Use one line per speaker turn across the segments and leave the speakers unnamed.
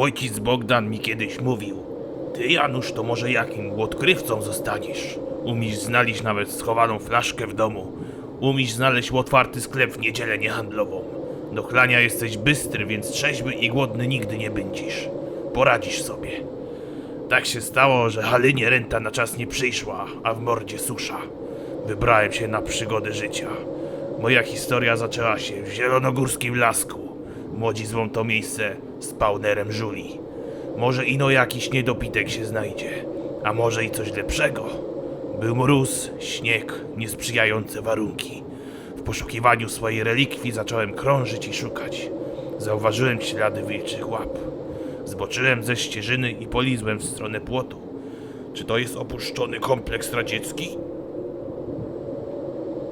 Ojciec Bogdan mi kiedyś mówił. Ty, Janusz, to może jakim odkrywcą zostaniesz. Umiesz znaleźć nawet schowaną flaszkę w domu. Umiesz znaleźć otwarty sklep w niedzielę niehandlową. Do chlania jesteś bystry, więc trzeźwy i głodny nigdy nie będziesz. Poradzisz sobie. Tak się stało, że Halynie renta na czas nie przyszła, a w mordzie susza. Wybrałem się na przygodę życia. Moja historia zaczęła się w zielonogórskim lasku. Młodzi zwą to miejsce spawnerem żuli. Może ino jakiś niedopitek się znajdzie, a może i coś lepszego. Był mróz, śnieg, niesprzyjające warunki. W poszukiwaniu swojej relikwii zacząłem krążyć i szukać. Zauważyłem ślady wilczych łap. Zboczyłem ze ścieżyny i polizłem w stronę płotu. Czy to jest opuszczony kompleks radziecki?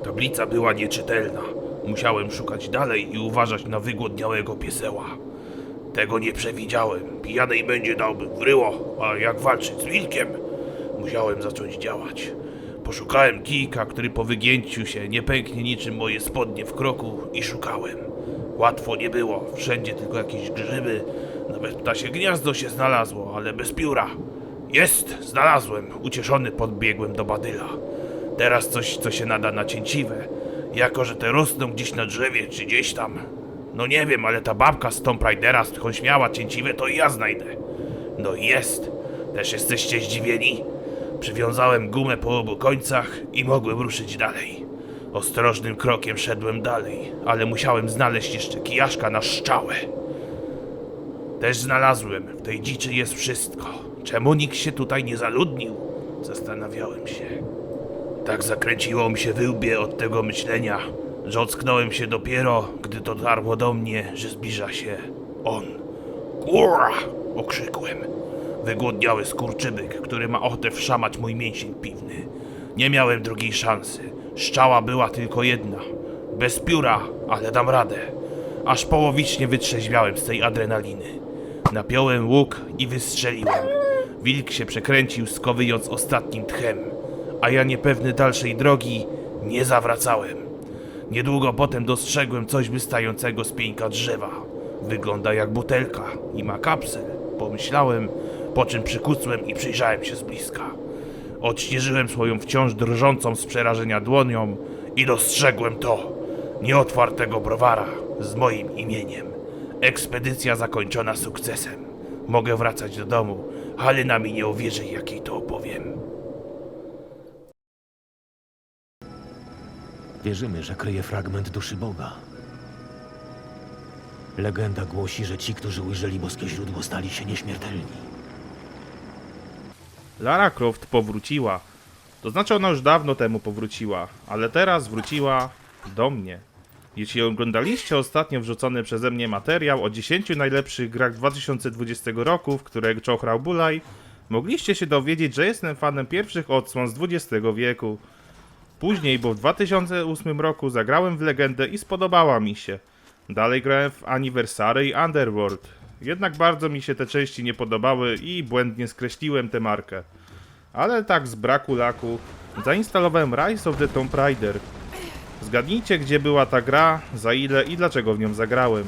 Tablica była nieczytelna. Musiałem szukać dalej i uważać na wygłodniałego pieseła. Tego nie przewidziałem. Pijanej będzie dałbym wryło, a jak walczyć z wilkiem? Musiałem zacząć działać. Poszukałem kijka, który po wygięciu się nie pęknie niczym moje spodnie w kroku i szukałem. Łatwo nie było, wszędzie tylko jakieś grzyby, nawet ptasie gniazdo się znalazło, ale bez pióra. Jest, znalazłem, ucieszony podbiegłem do badyla. Teraz coś, co się nada na cięciwe. Jako, że te rosną gdzieś na drzewie, czy gdzieś tam. No nie wiem, ale ta babka z Tomb Raidera, skąd miała cięciwe, to i ja znajdę. No i jest. Też jesteście zdziwieni? Przywiązałem gumę po obu końcach i mogłem ruszyć dalej. Ostrożnym krokiem szedłem dalej, ale musiałem znaleźć jeszcze kijaszka na szczałę. Też znalazłem, w tej dziczy jest wszystko. Czemu nikt się tutaj nie zaludnił? Zastanawiałem się. Tak zakręciło mi się wyłbie od tego myślenia, że ocknąłem się dopiero, gdy dotarło do mnie, że zbliża się on. Kurwa! okrzykłem. Wygłodniały skurczybyk, który ma ochotę wszamać mój mięsień piwny. Nie miałem drugiej szansy. Szczała była tylko jedna. Bez pióra, ale dam radę. Aż połowicznie wytrzeźwiałem z tej adrenaliny. Napiąłem łuk i wystrzeliłem. Wilk się przekręcił, skowyjąc ostatnim tchem, a ja niepewny dalszej drogi nie zawracałem. Niedługo potem dostrzegłem coś wystającego z pieńka drzewa. Wygląda jak butelka i ma kapsel, pomyślałem, po czym przykucłem i przyjrzałem się z bliska. Odśnieżyłem swoją wciąż drżącą z przerażenia dłonią i dostrzegłem to. Nieotwartego browara z moim imieniem. Ekspedycja zakończona sukcesem. Mogę wracać do domu. Halina mi nie uwierzy, jak jej to opowiem.
Wierzymy, że kryje fragment duszy Boga. Legenda głosi, że ci, którzy ujrzeli boskie źródło, stali się nieśmiertelni.
Lara Croft powróciła. To znaczy ona już dawno temu powróciła, ale teraz wróciła do mnie. Jeśli oglądaliście ostatnio wrzucony przeze mnie materiał o 10 najlepszych grach 2020 roku, w które czochrał Bulaj, mogliście się dowiedzieć, że jestem fanem pierwszych odsłon z XX wieku. Później, bo w 2008 roku zagrałem w Legendę i spodobała mi się. Dalej grałem w Anniversary i Underworld. Jednak bardzo mi się te części nie podobały i błędnie skreśliłem tę markę. Ale tak z braku laku zainstalowałem Rise of the Tomb Raider. Zgadnijcie, gdzie była ta gra, za ile i dlaczego w nią zagrałem.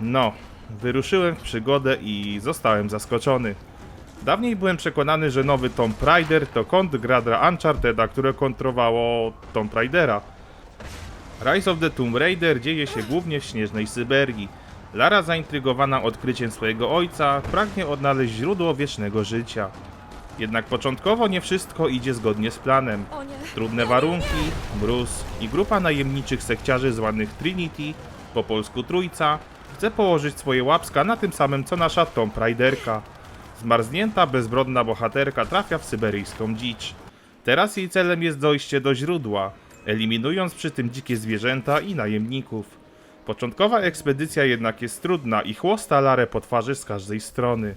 No, wyruszyłem w przygodę i zostałem zaskoczony. Dawniej byłem przekonany, że nowy Tomb Raider to kont gra dla Uncharteda, które kontrowało Tomb Raidera. Rise of the Tomb Raider dzieje się głównie w śnieżnej Syberii. Lara, zaintrygowana odkryciem swojego ojca, pragnie odnaleźć źródło wiecznego życia. Jednak początkowo nie wszystko idzie zgodnie z planem. Trudne warunki, mróz i grupa najemniczych sekciarzy zwanych Trinity, po polsku Trójca, chce położyć swoje łapska na tym samym co nasza Tomb Raiderka. Zmarznięta, bezbrodna bohaterka trafia w syberyjską dzicz. Teraz jej celem jest dojście do źródła, eliminując przy tym dzikie zwierzęta i najemników. Początkowa ekspedycja jednak jest trudna i chłosta Larę po twarzy z każdej strony.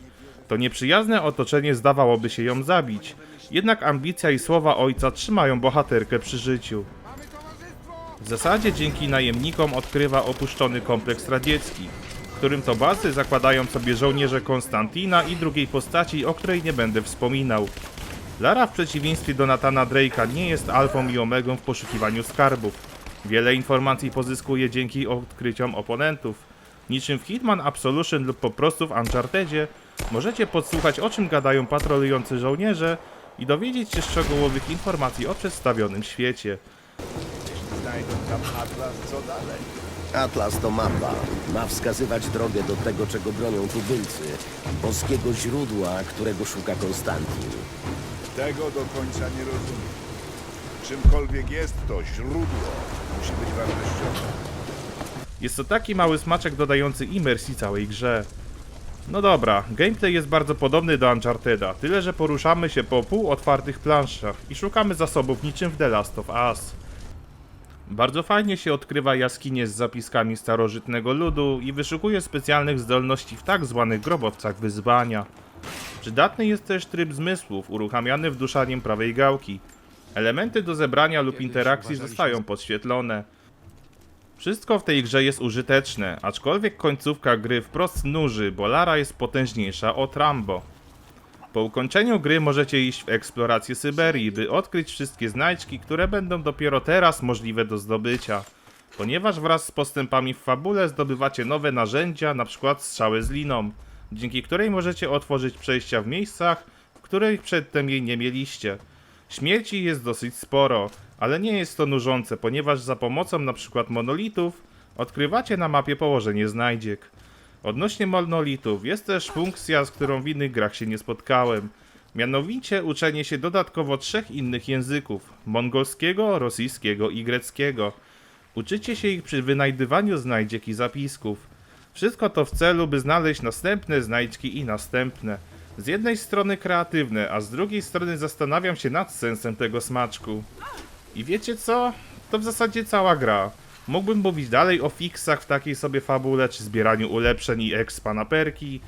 To nieprzyjazne otoczenie zdawałoby się ją zabić, jednak ambicja i słowa ojca trzymają bohaterkę przy życiu. W zasadzie dzięki najemnikom odkrywa opuszczony kompleks radziecki, w którym to bazy zakładają sobie żołnierze Konstantina i drugiej postaci, o której nie będę wspominał. Lara w przeciwieństwie do Natana Drake'a nie jest alfą i omegą w poszukiwaniu skarbów. Wiele informacji pozyskuje dzięki odkryciom oponentów. Niczym w Hitman Absolution lub po prostu w Unchartedzie możecie podsłuchać o czym gadają patrolujący żołnierze i dowiedzieć się szczegółowych informacji o przedstawionym świecie.
Znajdą tam atlas, co dalej?
Atlas to mapa. Ma wskazywać drogę do tego, czego bronią tubylcy. Boskiego źródła, którego szuka Konstantin.
Tego do końca nie rozumiem. Czymkolwiek jest to źródło, musi być wartościowe.
Jest to taki mały smaczek dodający imersji całej grze. No dobra, gameplay jest bardzo podobny do Uncharted'a, tyle że poruszamy się po półotwartych planszach i szukamy zasobów niczym w The Last of Us. Bardzo fajnie się odkrywa jaskinie z zapiskami starożytnego ludu i wyszukuje specjalnych zdolności w tak zwanych grobowcach wyzwania. Przydatny jest też tryb zmysłów, uruchamiany wduszaniem prawej gałki. Elementy do zebrania lub interakcji zostają podświetlone. Wszystko w tej grze jest użyteczne, aczkolwiek końcówka gry wprost nuży, bo Lara jest potężniejsza od Rambo. Po ukończeniu gry możecie iść w eksplorację Syberii, by odkryć wszystkie znajdźki, które będą dopiero teraz możliwe do zdobycia. Ponieważ wraz z postępami w fabule zdobywacie nowe narzędzia, np. strzały z liną, dzięki której możecie otworzyć przejścia w miejscach, w których przedtem jej nie mieliście. Śmierci jest dosyć sporo, ale nie jest to nużące, ponieważ za pomocą np. monolitów odkrywacie na mapie położenie znajdziek. Odnośnie monolitów, jest też funkcja, z którą w innych grach się nie spotkałem. Mianowicie uczenie się dodatkowo trzech innych języków: mongolskiego, rosyjskiego i greckiego. Uczycie się ich przy wynajdywaniu znajdziek i zapisków. Wszystko to w celu, by znaleźć następne znajdźki i następne. Z jednej strony kreatywne, a z drugiej strony zastanawiam się nad sensem tego smaczku. I wiecie co? To w zasadzie cała gra. Mógłbym mówić dalej o fixach w takiej sobie fabule, czy zbieraniu ulepszeń i expa na perki.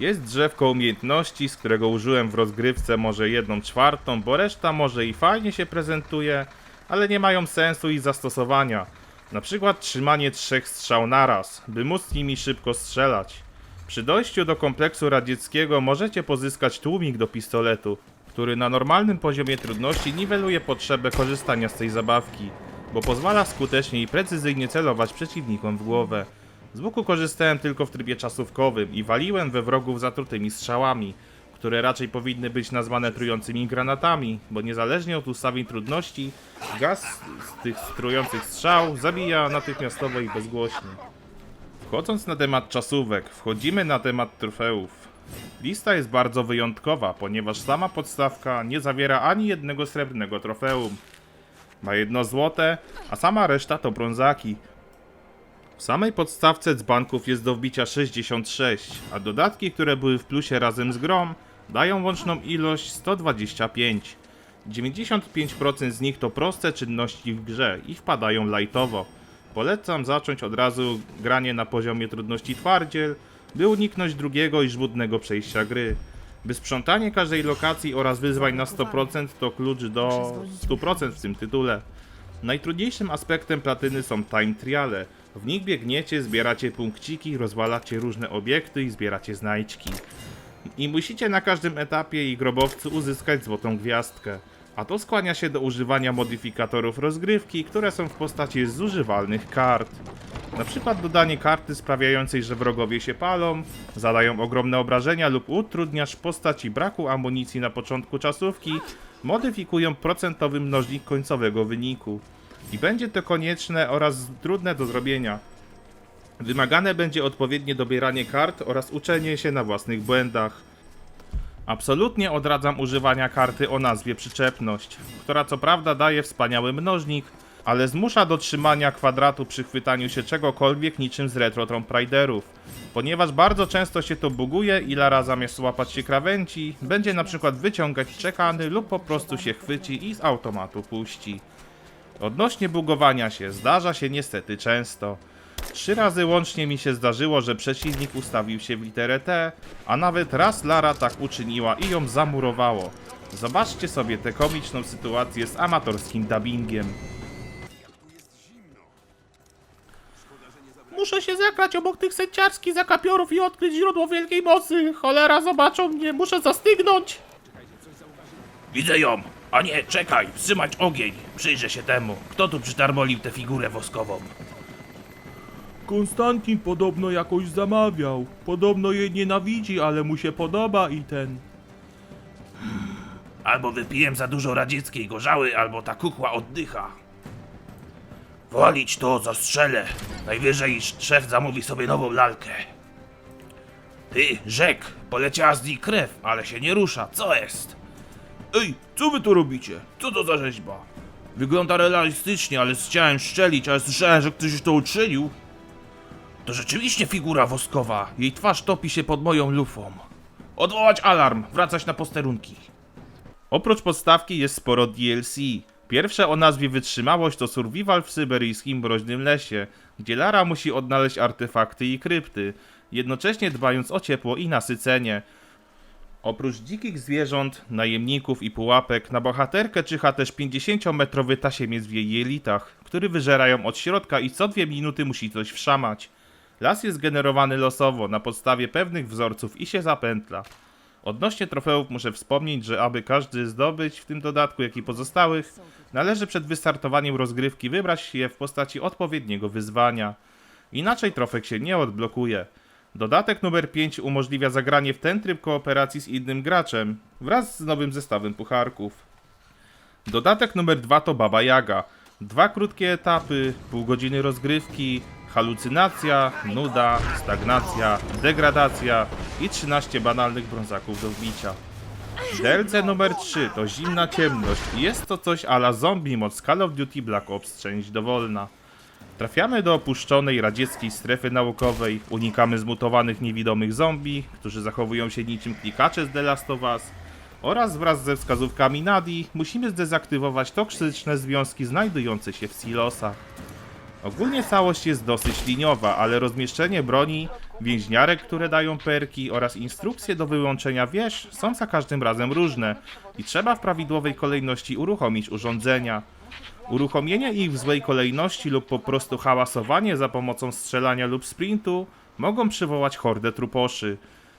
Jest drzewko umiejętności, z którego użyłem w rozgrywce może jedną czwartą, bo reszta może i fajnie się prezentuje, ale nie mają sensu i zastosowania. Na przykład trzymanie trzech strzał naraz, by móc nimi szybko strzelać. Przy dojściu do kompleksu radzieckiego możecie pozyskać tłumik do pistoletu, który na normalnym poziomie trudności niweluje potrzebę korzystania z tej zabawki, bo pozwala skutecznie i precyzyjnie celować przeciwnikom w głowę. Z łuku korzystałem tylko w trybie czasówkowym i waliłem we wrogów zatrutymi strzałami, które raczej powinny być nazwane trującymi granatami, bo niezależnie od ustawień trudności, gaz z tych trujących strzał zabija natychmiastowo i bezgłośnie. Wchodząc na temat czasówek, wchodzimy na temat trofeów. Lista jest bardzo wyjątkowa, ponieważ sama podstawka nie zawiera ani jednego srebrnego trofeum. Ma jedno złote, a sama reszta to brązaki. W samej podstawce dzbanków jest do wbicia 66, a dodatki, które były w plusie razem z grom, dają łączną ilość 125. 95% z nich to proste czynności w grze i wpadają lightowo. Polecam zacząć od razu granie na poziomie trudności twardziel, by uniknąć drugiego i żmudnego przejścia gry. By sprzątanie każdej lokacji oraz wyzwań na 100% to klucz do 100% w tym tytule. Najtrudniejszym aspektem platyny są time triale. W nich biegniecie, zbieracie punkciki, rozwalacie różne obiekty i zbieracie znajdźki. I musicie na każdym etapie i grobowcu uzyskać złotą gwiazdkę. A to skłania się do używania modyfikatorów rozgrywki, które są w postaci zużywalnych kart. Na przykład dodanie karty sprawiającej, że wrogowie się palą, zadają ogromne obrażenia lub utrudniasz w postaci braku amunicji na początku czasówki, modyfikują procentowy mnożnik końcowego wyniku. I będzie to konieczne oraz trudne do zrobienia. Wymagane będzie odpowiednie dobieranie kart oraz uczenie się na własnych błędach. Absolutnie odradzam używania karty o nazwie przyczepność, która co prawda daje wspaniały mnożnik, ale zmusza do trzymania kwadratu przy chwytaniu się czegokolwiek niczym z retro Tomb Raiderów, ponieważ bardzo często się to buguje i Lara zamiast łapać się krawędzi, będzie na przykład wyciągać czekany lub po prostu się chwyci i z automatu puści. Odnośnie bugowania się, zdarza się niestety często. Trzy razy łącznie mi się zdarzyło, że przeciwnik ustawił się w literę T, a nawet raz Lara tak uczyniła i ją zamurowało. Zobaczcie sobie tę komiczną sytuację z amatorskim dubbingiem. Muszę się zakrać obok tych sędziarskich zakapiorów i odkryć źródło wielkiej mocy. Cholera, zobaczą mnie, muszę zastygnąć.
Widzę ją! A nie, czekaj, wstrzymać ogień! Przyjrzę się temu. Kto tu przytarmolił tę figurę woskową?
Konstantin podobno jakoś zamawiał. Podobno jej nienawidzi, ale mu się podoba i ten.
Albo wypiłem za dużo radzieckiej gorzały, albo ta kukła oddycha. Walić to, zastrzelę. Najwyżej szef zamówi sobie nową lalkę. Ty, rzek, poleciała z niej krew, ale się nie rusza. Co jest? Ej, co wy tu robicie? Co to za rzeźba? Wygląda realistycznie, ale chciałem szczelić, ale słyszałem, że ktoś już to uczynił. To rzeczywiście figura woskowa. Jej twarz topi się pod moją lufą. Odwołać alarm, wracać na posterunki.
Oprócz podstawki jest sporo DLC. Pierwsze o nazwie Wytrzymałość to survival w syberyjskim mroźnym lesie, gdzie Lara musi odnaleźć artefakty i krypty, jednocześnie dbając o ciepło i nasycenie. Oprócz dzikich zwierząt, najemników i pułapek, na bohaterkę czyha też 50-metrowy tasiemiec w jej jelitach, który wyżerają od środka i co dwie minuty musi coś wszamać. Las jest generowany losowo, na podstawie pewnych wzorców i się zapętla. Odnośnie trofeów muszę wspomnieć, że aby każdy zdobyć, w tym dodatku jak i pozostałych, należy przed wystartowaniem rozgrywki wybrać je w postaci odpowiedniego wyzwania. Inaczej trofek się nie odblokuje. Dodatek numer 5 umożliwia zagranie w ten tryb kooperacji z innym graczem wraz z nowym zestawem pucharków. Dodatek numer 2 to Baba Jaga. Dwa krótkie etapy, pół godziny rozgrywki, halucynacja, nuda, stagnacja, degradacja i 13 banalnych brązaków do wbicia. DLC numer 3 to Zimna Ciemność i jest to coś ala zombie mod z Call of Duty Black Ops część dowolna. Trafiamy do opuszczonej radzieckiej strefy naukowej, unikamy zmutowanych niewidomych zombie, którzy zachowują się niczym klikacze z The Last of Us oraz wraz ze wskazówkami Nadi musimy zdezaktywować toksyczne związki znajdujące się w silosach. Ogólnie całość jest dosyć liniowa, ale rozmieszczenie broni, więźniarek, które dają perki oraz instrukcje do wyłączenia wież są za każdym razem różne i trzeba w prawidłowej kolejności uruchomić urządzenia. Uruchomienie ich w złej kolejności lub po prostu hałasowanie za pomocą strzelania lub sprintu mogą przywołać hordę truposzy.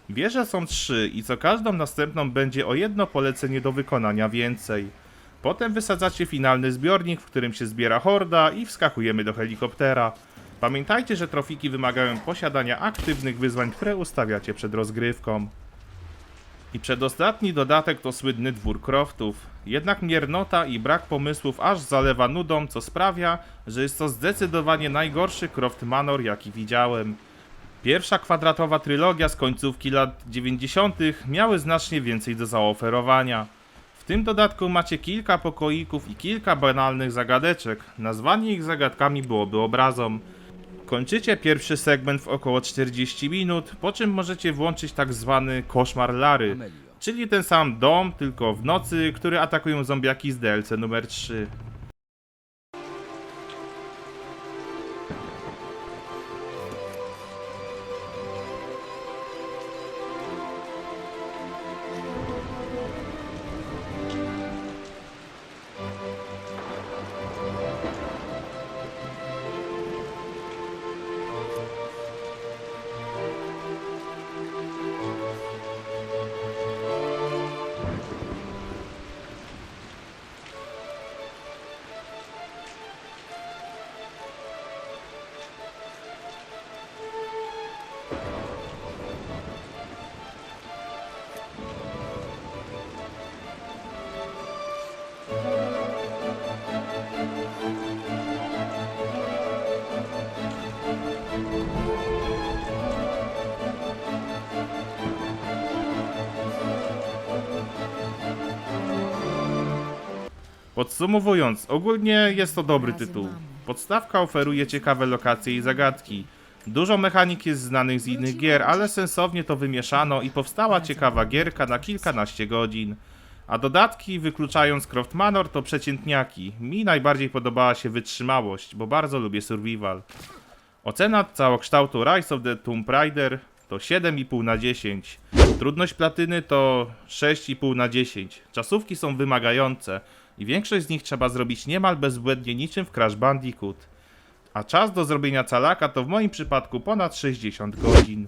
Wieże są trzy i co każdą następną będzie o jedno polecenie do wykonania więcej. Potem wysadzacie finalny zbiornik, w którym się zbiera horda i wskakujemy do helikoptera. Pamiętajcie, że trofiki wymagają posiadania aktywnych wyzwań, które ustawiacie przed rozgrywką. I przedostatni dodatek to słynny dwór Croftów. Jednak miernota i brak pomysłów aż zalewa nudą, co sprawia, że jest to zdecydowanie najgorszy Croft Manor, jaki widziałem. Pierwsza kwadratowa trylogia z końcówki lat 90. miały znacznie więcej do zaoferowania. W tym dodatku macie kilka pokoików i kilka banalnych zagadeczek. Nazwanie ich zagadkami byłoby obrazom. Kończycie pierwszy segment w około 40 minut, po czym możecie włączyć tak zwany koszmar Lary, czyli ten sam dom, tylko w nocy, który atakują zombiaki z DLC numer 3. Podsumowując, ogólnie jest to dobry tytuł. Podstawka oferuje ciekawe lokacje i zagadki. Dużo mechanik jest znanych z innych gier, ale sensownie to wymieszano i powstała ciekawa gierka na kilkanaście godzin. A dodatki, wykluczając Croft Manor, to przeciętniaki. Mi najbardziej podobała się wytrzymałość, bo bardzo lubię survival. Ocena całokształtu Rise of the Tomb Raider to 7,5 na 10. Trudność platyny to 6,5 na 10. Czasówki są wymagające i większość z nich trzeba zrobić niemal bezbłędnie niczym w Crash Bandicoot. A czas do zrobienia calaka to w moim przypadku ponad 60 godzin.